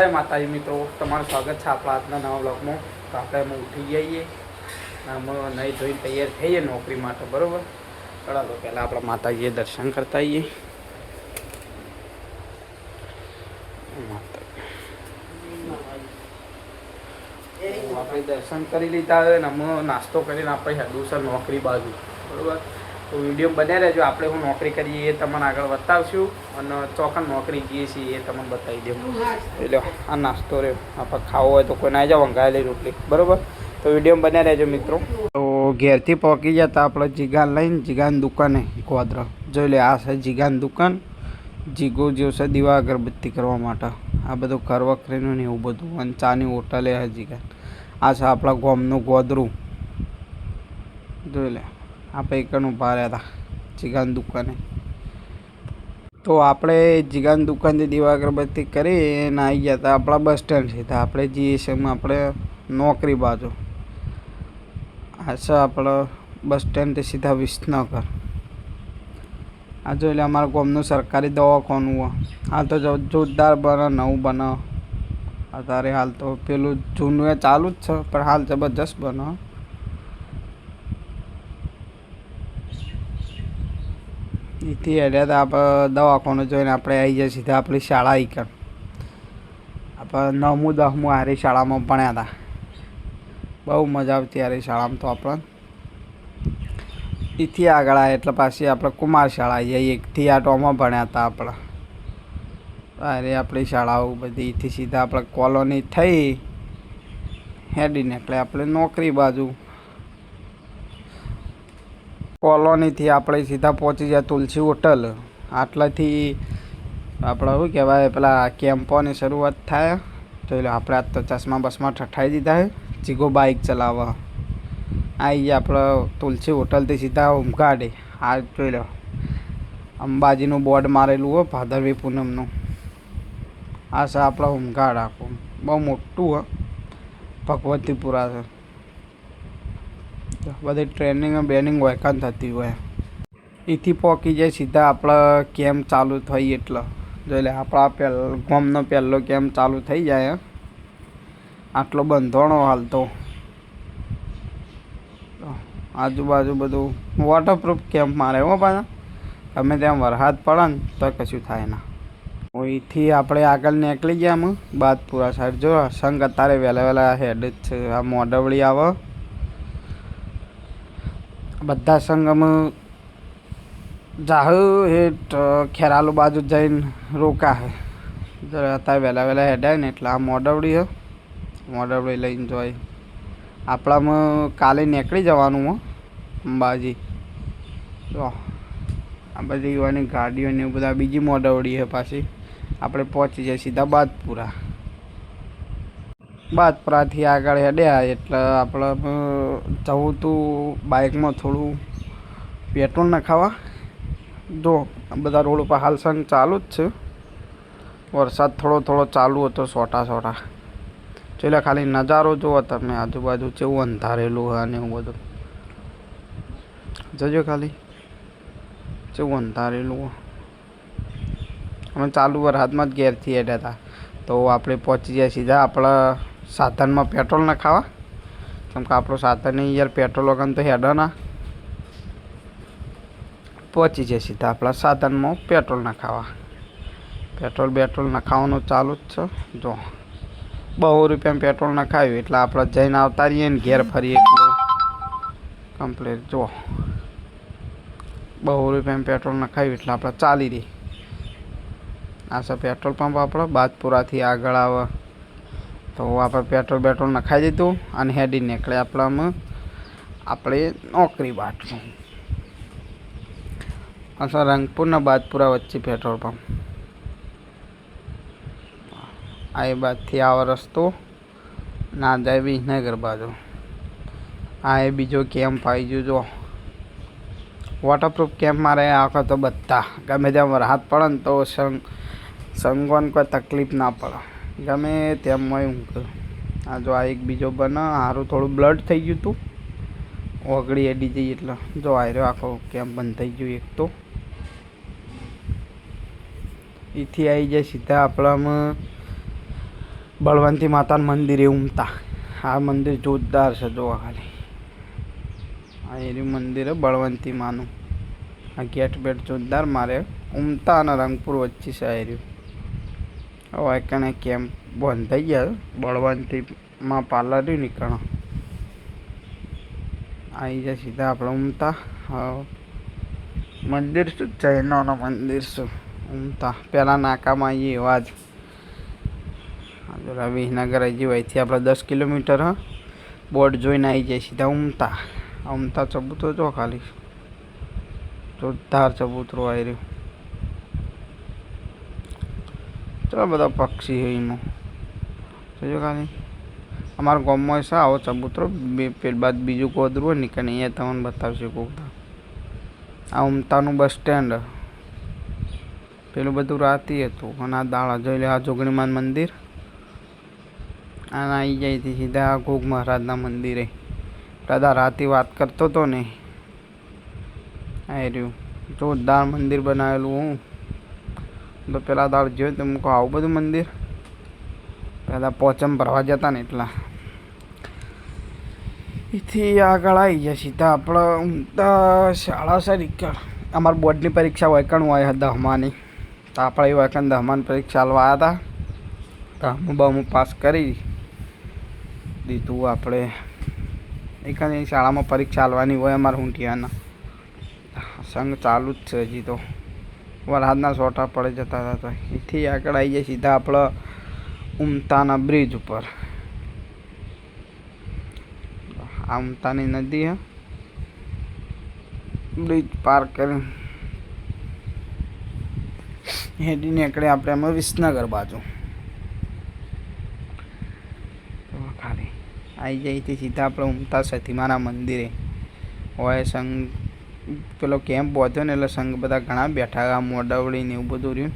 જય માતાજી મિત્રો, તમારું સ્વાગત છે આપણા આજના નવા બ્લોગમાં તો આપણે અમે ઉઠી જઈએ. અમે નહીં ધોઈને તૈયાર થઈએ નોકરી માટે, બરાબર? ચલો પહેલાં આપણા માતાજીએ દર્શન કરતા આવીએ. આપણે દર્શન કરી લીધા હવે અમે નાસ્તો કરીને આપણે હેડું છે નોકરી બાજુ, બરાબર? તો વીડિયો બને રહેજો. આપણે હું નોકરી કરીએ એ તમને આગળ બતાવશું અને ચોકન નોકરી જઈએ છીએ એ તમને બતાવી દઉં. એટલે આ નાસ્તો રહ્યો. આપણે ખાવો હોય તો કોઈ ના જાવ વંગાયેલી રોટલી. બરાબર? તો વીડિયો બને રહેજો મિત્રો. તો ઘેરથી પહોંચી જતા આપણે જીગાન લઈને, જીગાન દુકાને ગોધરા જોઈ લે, આ છે જીગાન દુકાન. જીગો છે દીવા અગરબત્તી કરવા માટે. આ બધું ઘર વખરીનું ને એવું બધું. અને ચાની હોટલે હજી આ છે આપણા ગોમનું ગોદરું. જોઈ લે. આ પૈકન ઊભા રહ્યા હતા, જીગાન દુકાને. તો આપણે જીગાન દુકાનથી દીવા અગરબત્તી કરી અને આવી ગયા હતા આપણા બસ સ્ટેન્ડ છે તો આપણે જીએસએમમાં આપણે નોકરી બાજુ. આશા આપણો આપણે બસ સ્ટેન્ડથી સીધા વિસનગર. આ જો એટલે અમારા ગામનું સરકારી દવાખાનું હોય હાલ તો જોરદાર બને, નવું બને. અત્યારે હાલ તો પેલું જૂનું ચાલુ જ છે, પણ હાલ જબરજસ્ત બને. એથી હેડ્યા હતા આપણે દવાખાનું જોઈને આપણે આવી જાય સીધા આપણી શાળા ઈકર આપણે નવમું, દસમું હારી શાળામાં ભણ્યા હતા બહુ મજા આવતી હારી શાળામાં તો આપણે. એથી આગળ આવ્યા એટલે પાછી આપણે કુમાર શાળા આવી એકથી આટોમાં ભણ્યા હતા આપણે. અરે આપણી શાળાઓ બધી. એથી સીધા આપણે કોલોની થઈ. હેડી નીકળે આપણે નોકરી બાજુ કોલોનીથી આપણે સીધા પહોંચી ગયા તુલસી હોટલ. આટલાથી આપણે શું કહેવાય, પેલા કેમ્પોની શરૂઆત થાય. જોઈ લો આપણે આજ તો ચશ્મા બસમાં ઠઠાઈ દીધા છે. જીગો બાઇક ચલાવવા. આવી ગયા આપણે તુલસી હોટલથી સીધા ઉમઘાડે આ જોઈ લો. અંબાજીનું બોર્ડ મારેલું હોય ભાદરવી પૂનમનું. આ છે આપણે ઉમઘાડ આખું. બહુ મોટું હોય ભગવતીપુરા છે. બધી ટ્રેનિંગ બેનિંગ વેકાન થતી હોય. એથી પહોંચી જાય સીધા આપણા કેમ્પ ચાલુ થઈ એટલે. જોઈ લે, આપણા પહેલ ગોમનો પહેલો કેમ્પ ચાલુ થઈ જાય. આટલો બંધોણો હાલ તો આજુબાજુ બધું વોટરપ્રૂફ કેમ્પ મારે હો પાછા. તમે ત્યાં વરસાદ પડે ને તો કશું થાય ના. અહીંથી આપણે આગળ નીકળી ગયા અમે બાદપુરા સાઈડ જો સંગ અત્યારે વહેલા વહેલા હેડ જ છે. આ મોડવળી આવે. બધા સંગમ જાહુ હેઠ ખેરાલુ બાજુ જઈને રોકા હે જરા વહેલા વહેલા હેડાય ને એટલે આ મોડવડી હે. મોડવડી લઈને જોઈ. આપણામાં કાલે નીકળી જવાનું હો, અંબાજી. જો, આ બધી યુવાની ગાડીઓ ને એવું બધા બીજી મોડવડી છે પાછી. આપણે પહોંચી જાય સીધા બાદપુરા. બાદપુરાથી આગળ હેડ્યા એટલે આપણે જવું તું બાઇકમાં થોડું પેટ્રોલ નખાવા જો, બધા રોડ ઉપર હાલ સંગ ચાલુ જ છે. વરસાદ થોડો થોડો ચાલુ હતો, સોટા સોટા. જોઈ ખાલી નજારો જુઓ તમે, આજુબાજુ કેવું અંધારેલું હોય અને એવું બધું. જજો ખાલી. કેવું અંધારેલું હોય. અમે ચાલુ વરસાદમાં જ ઘેરથી હેડ્યા હતા. તો આપણે પહોંચી જાય સીધા આપણા સાધનમાં પેટ્રોલ નખાવા કેમ કે આપણું સાધન નહીં યાર, પેટ્રોલ વગર તો હેડો ના. પહોંચી જાય સીધા આપણા સાધનમાં પેટ્રોલ નખાવા પેટ્રોલ બેટ્રોલ નખાવાનું ચાલુ જ છે. જો, બહુ રૂપિયામાં પેટ્રોલ નખાવ્યું એટલે આપણે જઈને આવતા રહીએ ને ઘેર ફરીએ એટલું કમ્પ્લીટ, જો. બહુ રૂપિયામાં પેટ્રોલ નખાવ્યું એટલે આપણે ચાલી રહી આ છે પેટ્રોલ પંપ આપણો, બાજપુરાથી આગળ આવે. તો આપણે પેટ્રોલ બેટ્રોલ નખાઈ દીધું અને હેડી નીકળે આપણામાં. આપણે નોકરી બાટલું અથવા રંગપુરના બાદપુરા વચ્ચે પેટ્રોલ પંપ. આ એ બાદથી આવો રસ્તો. ના જાય વિસનગર બાજુ. આ એ બીજો કેમ્પ આવી ગયો, જો. વોટરપ્રૂફ કેમ્પ મારે આખો તો બધા. ગમે ત્યાં વરસાદ પડે ને તો સંગ સંગવાની કોઈ તકલીફ ના પડે. ગમે તેમ હોય ઊંઘ આ જો આ એક બીજો બને સારું થોડું બ્લડ થઈ ગયું હતું ઓગળી એડી જઈ એટલે. જો આ રહ્યો આખો કેમ બંધ થઈ ગયું એક તો. એથી આવી જાય સીધા આપણામાં બળવંતી માતાનું મંદિરે ઉમતા. આ મંદિર જોરદાર છે જોવા ખાલી. આ એર્યું મંદિર બળવંતી માનું. આ ગેટ બેટ જોરદાર મારે. ઉમતા અને રંગપુર વચ્ચે છે આ એર્યું હવે કણે બંધ થઈ ગયા બળવંતીમાં પાર્લર નીકળો આવી જાય સીધા આપણે ઉમતા. મંદિર શું જૈનોનો મંદિર શું ઉમતા. પહેલાં નાકામાં આવીએ એવા જ. વિસનગર હજી અહીંથી આપણે દસ કિલોમીટર બોર્ડ જોઈને આવી જાય સીધા ઉમતા. ઉમતા ચબૂતરો જો ખાલી. જોરદાર ચબૂતરો આવી રહ્યું. ચલો બધા પક્ષી હોય એમાં જોજો ખાલી અમારા ગામમાં છે આવો ચબૂતરો બે પેલ બાદ બીજું ગોદરું હોય ને કે અહીંયા તમને બતાવશે કોક દાડો. આ ઉમતાનું બસ સ્ટેન્ડ પેલું બધું રાતી હતું અને આ દાળા જોઈ લે આ જોગણીમાન મંદિર અને આવી જાય થી સીધા ઘોગ મહારાજના મંદિરે દાદા રાતે વાત કરતો હતો ને આ રહ્યું જોરદાર મંદિર બનાવેલું હું તો પેલા દાળ જોયું તો મૂકો આવું બધું મંદિર? પહેલાં પોચમ ભરવા જતા ને એટલા. એથી આગળ આવી ગયા સીધા આપણે ઊંઘતા શાળા નીકળ અમારી બોર્ડની પરીક્ષા વૈકણ હોય દહમાની. તો આપણે એ વૈકણ દહમાની પરીક્ષા હાલવા આવ્યા હતા દહમું બહમું પાસ કરી દીધું આપણે. એકાની શાળામાં પરીક્ષા હાલવાની હોય અમારે ઊંટિયાના સંઘ ચાલુ જ છે હજી તો. વરસાદના સોટા પડે જતા હતા તો એથી આગળ આવી જાય સીધા આપણે ઉમતાના બ્રિજ ઉપર. આ ઉમતાની નદી હે. બ્રિજ પાર કરી. હેડી નીકળે આપણે અમે વિસનગર બાજુ. આવી જાય સીધા આપણે ઉમતા સતીમાના મંદિરે. હોય સંઘ પેલો કેમ્પ બાંધ્યો ને એટલે સંઘ બધા ઘણા બેઠા આ મોડવડી ને એવું બધું રહ્યું.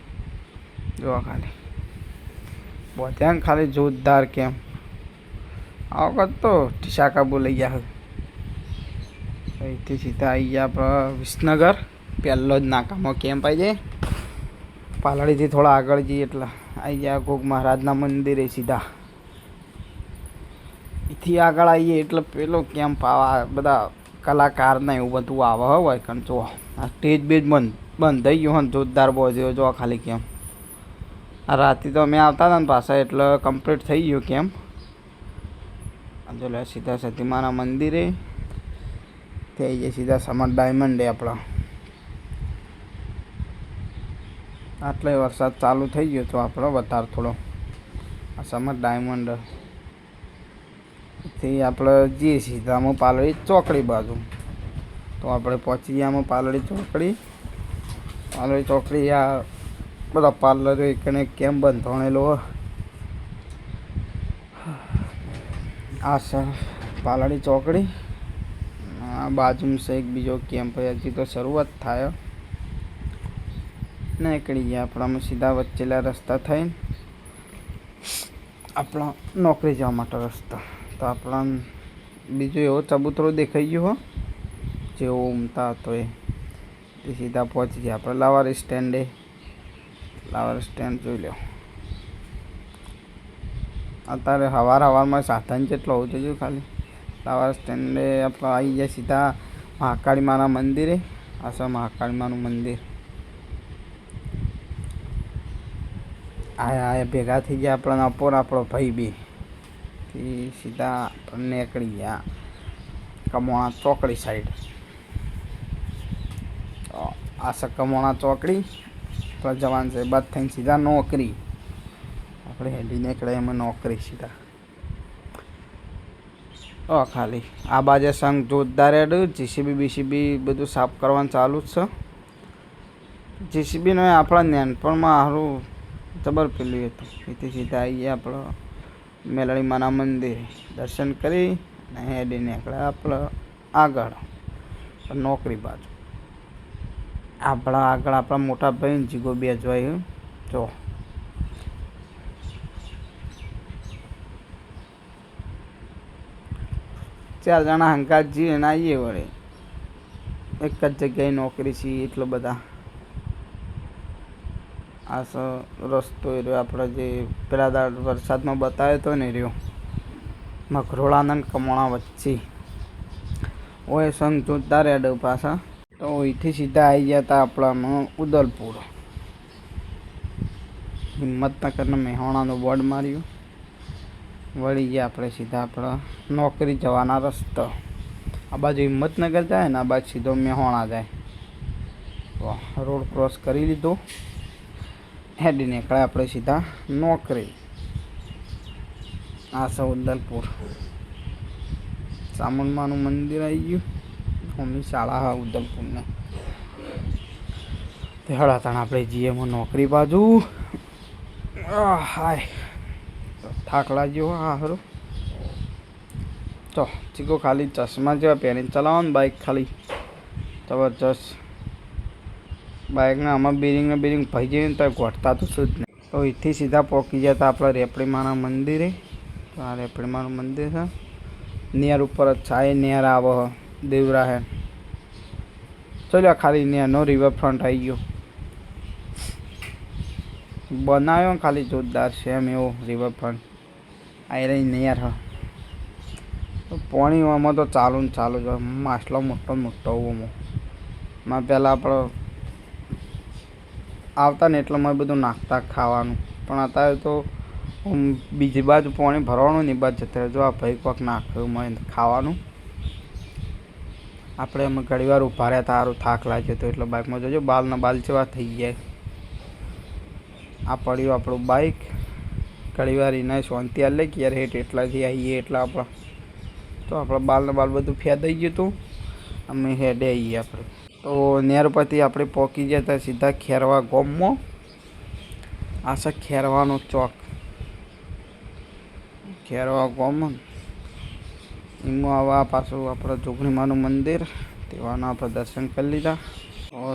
જોવા ખાલી. બાંધ્યા ને ખાલી જોરદાર કેમ્પ. આ વખત તો શાકાબુ લઈ ગયા અહીંથી સીધા આવી ગયા આપણે વિસનગર. પહેલો જ નાકામાં કેમ્પ આવી જાય. પાલડીથી થોડા આગળ જઈએ એટલે આવી ગયા કોક મહારાજના મંદિરે સીધા. એથી આગળ આવીએ એટલે પેલો કેમ્પ આવા બધા કલાકારને એવું બધું આવે હોય કારણ જો આ સ્ટેજ બેજ બંધ બંધ થઈ ગયું હોય જોરદાર બોજ્યો જો ખાલી કેમ. આ રાતે તો અમે આવતા હતા ને પાછા, એટલે કમ્પ્લીટ થઈ ગયું કેમ. જો સીધા સતીમાના મંદિરે થઈ જાય સીધા સમર ડાયમંડે આપણા. આટલે વરસાદ ચાલુ થઈ ગયો તો આપણો વધારે થોડો. આ સમર ડાયમંડ થી આપણે જઈએ સીધામાં પાલડી ચોકડી બાજુ. તો આપણે પહોંચી ગયા પાલડી ચોકડી. પાલડી ચોકડી આ બધા પાર્લર એકને કેમ બંધ ભણેલો હોય આ સર પાલડી ચોકડી. આ બાજુમાં છે એક બીજો કેમ્પ. હજી તો શરૂઆત થાય. નીકળી ગયા આપણામાં સીધા વચ્ચેલા રસ્તા થઈને આપણા નોકરી જવા માટે રસ્તા. તો આપણા બીજો એવો ચબૂતરો દેખાઈ ગયો હો. જેવો ઉમતા હતો એ તે સીધા પહોંચી ગયા. આપણે લાવાર સ્ટેન્ડે. લાવાર સ્ટેન્ડ જોઈ લો અત્યારે હવાર હવારમાં સાધન જેટલો હોવું જોઈએ ખાલી. લાવાર સ્ટેન્ડે આપણે આવી જાય સીધા મહાકાળી માના મંદિરે. આશા મહાકાળી માનું મંદિર. આયા ભેગા થઈ ગયા આપણા અપોર આપણો ભાઈ બી. થી સીધા નીકળી ગયા કમોણા ચોકડી સાઈડ આ કમોણા ચોકડી. તો જવાન છે બાદ થઈને સીધા નોકરી. આપણે હેડી નીકળે એમાં નોકરી સીધા. ઓ ખાલી. આ બાજુ સંઘ જોરદાર હેડ. જીસીબી બીસીબી બધું સાફ કરવાનું ચાલુ જ છે. જીસીબીનો આપણા નેનપણમાં સારું જબર પેલું હતું. એથી સીધા આવીએ આપણો મેલડી માના મંદિર દર્શન કરી અને હેડી નીકળે આપણે આગળ નોકરી બાજુ આપણા આગળ આપણા મોટા ભાઈ જીગો બે જોઈ જો. ચાર જણા હંકાત અને આવીએ વળી. એક જ જગ્યાએ નોકરી છીએ, એટલો બધા. આ રસ્તો એ રહ્યો, આપણે જે પેલા દાડ વરસાદમાં બતાવ્યો હતો ને રહ્યો. મકરોળાના કમોણા વચ્ચે. ઓય સંગ જોતા રેડ પાછા તો અહીંથી સીધા આવી ગયા હતા આપણામાં ઉદલપુર. હિંમતનગરના મહેવાણાનું બોર્ડ માર્યું. વળી ગયા આપણે સીધા આપણા નોકરી જવાના રસ્તો. આ બાજુ હિંમતનગર જાય ને આ બાજુ સીધો મહેવાણા જાય. રોડ ક્રોસ કરી લીધો. હેડી નીકળે આપણે સીધા નોકરી. આ સૌદલપુર. ચામુંડમાનું મંદિર આવી ગયું. મમ્મી શાળા હા ઉદલપુરને. તે હળા તાણ આપણે જઈએ નોકરી બાજુ. હાય. થાક લાગ્યો હા, હરો. તો ચીકો ખાલી ચશ્મા જેવા પહેરીને ચલાવો ને બાઇક ખાલી. જબરજસ્ત. બાઇકના આમાં બેરિંગને બિરિંગ ભાઈ જઈએ ને તો ઘટતા તો શું જ નહીં. તો અહીંથી સીધા પહોંચી હતા આપણા રેપડીમાના મંદિરે. તો આ રેપડીમાનું મંદિર છે. નિયર ઉપર જ છે નિયર આવો દેવરા હે ચલો ખાલી નિયરનો રિવરફ્રન્ટ આવી ગયો. બનાવ્યો ખાલી જોરદાર છે એમ એવો રિવરફ્રન્ટ આવી રહી નિયર હ. તો પાણીમાં તો ચાલુ ને ચાલુ જ માછલો મોટો મોટો ઓમો. માં પહેલાં આપણે આવતા ને એટલે મેં બધું નાખતા ખાવાનું. પણ અત્યારે તો બીજી બાજુ પાણી ભરવાનું ને બાજુ જતા જો આ ભાઈ કોક નાખ્યું મને ખાવાનું. આપણે અમે ઘણી વાર ઊભા રહ્યા તારું થાક લાગ્યો હતો એટલે બાઇકમાં જોજો. બાલના બાલ જેવા થઈ જાય આ પડ્યું આપણું બાઇક ઘણી વાર એને શાંતિ આલે કે યાર હેઠ એટલાથી આવીએ એટલા આપણા. તો આપણા બાલના બાલ બધું ફેદાઈ ગયું હતું. અમે હેડે આવીએ આપણે. તો નેર પરથી આપણે પહોંચી ગયા હતા સીધા ખેરવા ગોમમાં. આ છે ખેરવાનો ચોક. ખેરવા ગોમ. એમાં આવા પાછું આપણા જોગણીમાનું મંદિર, તેવાના આપણે દર્શન કરી લીધા.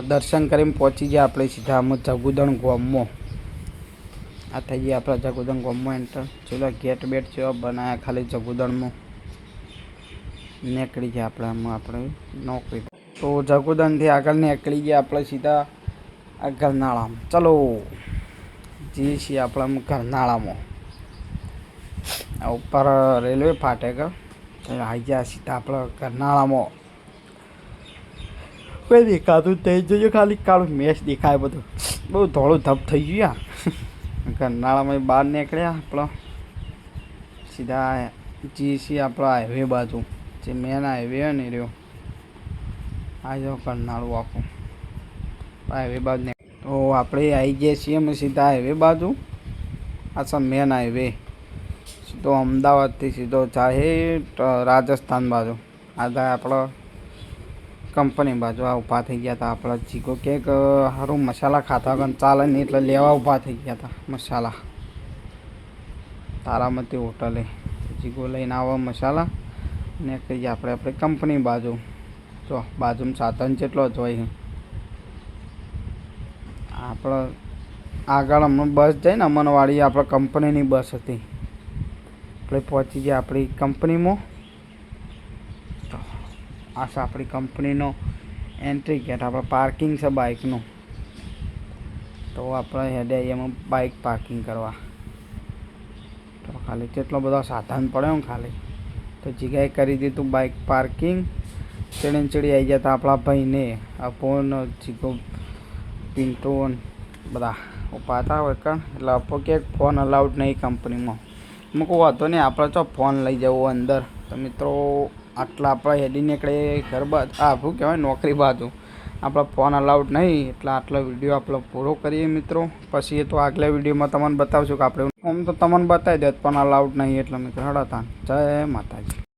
દર્શન કરીને પહોંચી ગયા આપણે સીધા આમ જગુદણ ગોમમાં. આ થઈ ગયા આપણા જગુદણ ગોમમાં એન્ટર ચલો ગેટ બેટ જેવા બનાવ્યા ખાલી જગુદણમાં નીકળી ગયા આપણે આમાં આપણે નોકરી. તો જગુદનથી આગળ નીકળી ગયા આપણે સીધા આ ગરનાળામાં. ચલો, જઈએ છીએ આપણે ગરનાળામાં. ઉપર રેલવે ફાટક આવી ગયા સીધા આપણે ગરનાળામાં. કોઈ દેખાતું થઈ જજો ખાલી કાળું મેચ દેખાય બધું. બહુ ધોળું ધપ થઈ ગયું કરનાળામાં બહાર નીકળ્યા આપણો. સીધા જી છીએ આપણા હાઈવે બાજુ. જે મેન હાઈવે ને રહ્યો. આ જો કરનાળું આખું. હાઈવે બાજુ તો આપણે આવી ગયા છીએ અમે સીધા હાઈવે બાજુ. આ છે મેન હાઈવે સીધો અમદાવાદથી સીધો ચાહે રાજસ્થાન બાજુ. આ થાય આપણો કંપની બાજુ. આ ઊભા થઈ ગયા હતા આપણા ચીકો કેક સારું મસાલા ખાતા વગર ચાલે નહીં એટલે લેવા ઊભા થઈ ગયા હતા મસાલા. તારામતી હોટલે ચીકો લઈને આવો મસાલા. ને કહીએ આપણે આપણે કંપની બાજુ. જો બાજુમાં સાધન જેટલો જ હોય. આપણે આગળ હમણાં બસ જાય ને અમનવાડી આપણે કંપનીની બસ હતી. એટલે પહોંચી ગયા આપણી કંપનીમાં. તો આ છે આપણી કંપનીનો એન્ટ્રી ગેટ આપણે પાર્કિંગ છે બાઇકનું તો આપણે હેડે એમાં બાઇક પાર્કિંગ કરવા. તો ખાલી કેટલો બધો સાધન પડ્યો ખાલી. તો જગ્યાએ કરી દીધું બાઇક પાર્કિંગ. ચડી ચડી આવી ગયા હતા આપણા ભાઈને. આ ફોન ચીકો પિન્ટો બધા ઊભા હતા હોય કણ એટલે આપો કે ફોન અલાઉડ નહીં કંપનીમાં. મૂકો વાંધો નહીં, આપણે ચો ફોન લઈ જવો અંદર. તો મિત્રો, આટલા આપણે હેડી નીકળે ઘર બાજુ આ શું કહેવાય, નોકરી બાજુ. આપણા ફોન અલાઉડ નહીં, એટલે આટલો વીડિયો આપણે પૂરો કરીએ મિત્રો. પછી એ તો આગલા વિડીયોમાં તમને બતાવશું કે આપણે આમ તો તમને બતાવી દે પણ અલાઉડ નહીં એટલે મિત્રો હડાતા જય માતાજી.